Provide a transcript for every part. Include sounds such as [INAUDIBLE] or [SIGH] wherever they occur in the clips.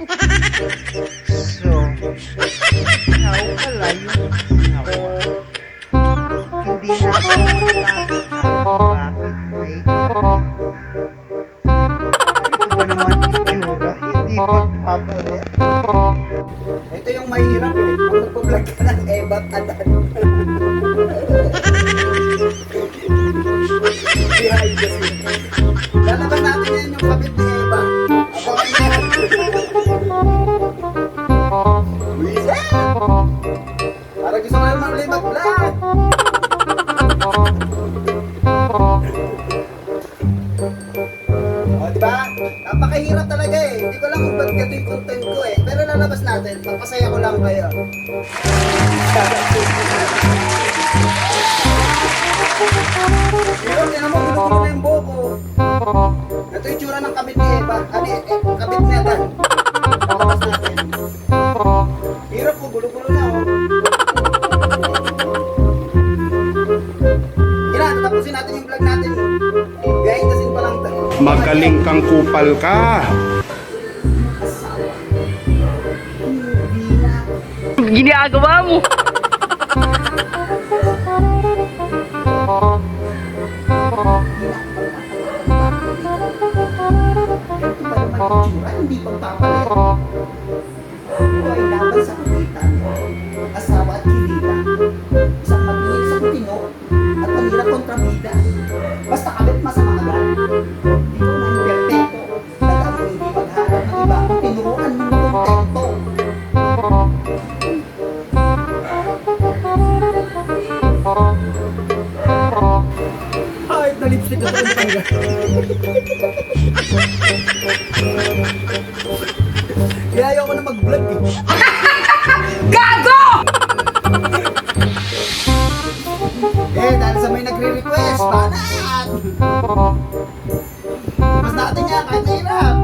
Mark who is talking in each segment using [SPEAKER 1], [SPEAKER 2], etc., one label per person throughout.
[SPEAKER 1] So, ikaw pala yung ginawa. Hindi na ako bakit may ito ba naman itsura? Hindi magpapalit.
[SPEAKER 2] Ito yung mahirap eh. Pag nagpo-vlog ka ng Ebat Adan. Behind Napakahirap talaga eh. Hindi ko lang kung ba't ganito yung content ko eh. Pero lalabas natin. Papasaya ko lang kayo. Pero tinan mo, gulo-gulo na yung buhok ko. Ito yung tsura ng kabit
[SPEAKER 3] Magaling kang kupal ka.
[SPEAKER 4] Ginagawa mo.
[SPEAKER 2] Hindi pagpapalit. Ito ay laban sa kulitan. Asawa at kilita. Na. Kaya ayoko na mag-vlog eh. [LAUGHS]
[SPEAKER 4] Gago!
[SPEAKER 2] Eh, dahil sa may nagre-request, banat! Mas natin yan, kahit mahirap.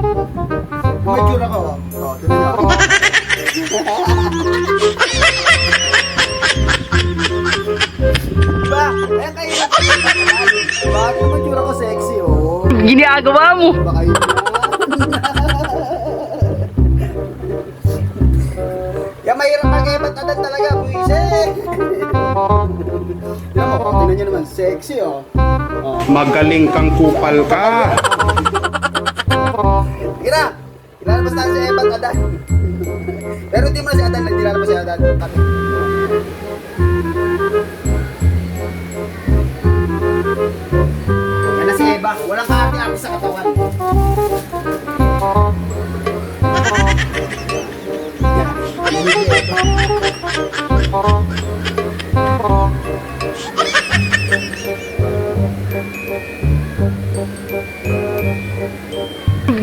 [SPEAKER 2] May tsura ko. Oh, tuloy na ako. [LAUGHS]
[SPEAKER 4] Ginagawa mo.
[SPEAKER 2] Baka yun yan. Kaya mahirap mag-ebat adan talaga, buwise. Yan mo, tingnan nyo naman, sexy oh. oh.
[SPEAKER 3] Magaling kang kupal ka.
[SPEAKER 2] Kira, ilalabas tayo si ebat adan. Pero hindi mo na si adan, hindi lalabas si adan. Kami.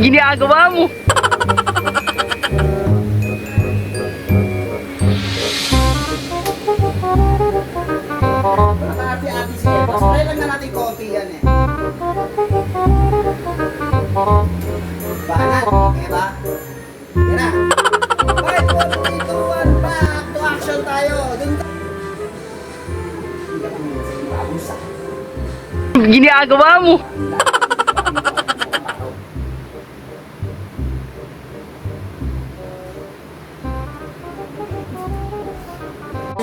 [SPEAKER 4] Ginagawa mo.
[SPEAKER 2] Nakaka-ate-ate si Eva. Spray lang na natin konti yan eh. Minsan, babusa.
[SPEAKER 4] Ginagawa mo.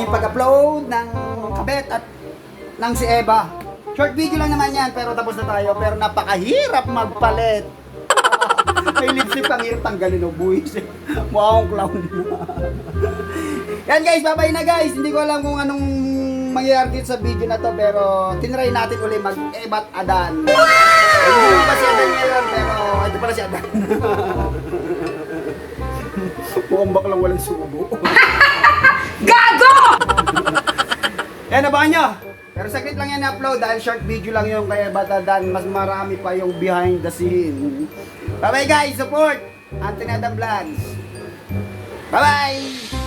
[SPEAKER 2] Yung pag-upload ng kabet at ng si Eva. Short video lang naman yan, pero tapos na tayo. Pero napakahirap magpalit. [LAUGHS] May lipstick pang hirap tanggalin o buwis. [LAUGHS] Mukha akong clown. [LAUGHS] yan guys, bye-bye na guys. Hindi ko alam kung anong mangyayari dito sa video na to, pero tinry natin uli mag-ebat adan. Wow! Hindi pa si Adan ngayon, pero ito pala si Adan. [LAUGHS] Mukhang baklang walang subo. [LAUGHS]
[SPEAKER 4] Gago! [LAUGHS]
[SPEAKER 2] Yan, abangan nyo. Pero saglit lang yan upload dahil short video lang yung kaya Batadan. Mas marami pa yung behind the scene. Bye-bye guys! Support! Anthony Adam Vlogs. Bye-bye!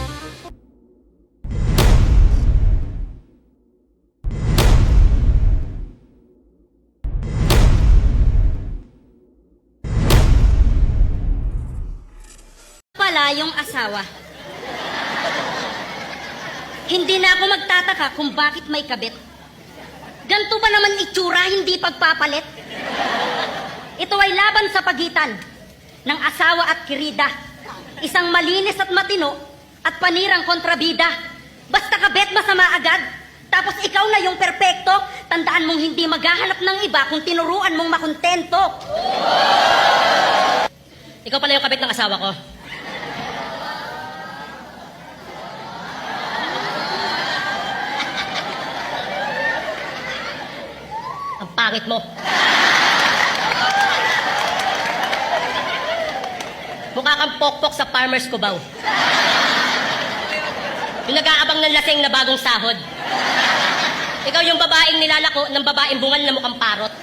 [SPEAKER 5] Pala yung asawa. Hindi na ako magtataka kung bakit may kabit. Ganto ba naman itsura, hindi pagpapalit? Ito ay laban sa pagitan ng asawa at kirida Isang malinis at matino at panirang kontrabida. Basta kabet masama agad. Tapos ikaw na yung perpekto, tandaan mong hindi maghahanap ng iba kung tinuruan mong makontento. Ikaw pala yung kabit ng asawa ko. Pangit mo. Mukha kang pokpok sa farmer's kubaw. Yung nag-aabang ng laseng na bagong sahod. Ikaw yung babaeng nilalako ng babaeng bungal na mukhang parot.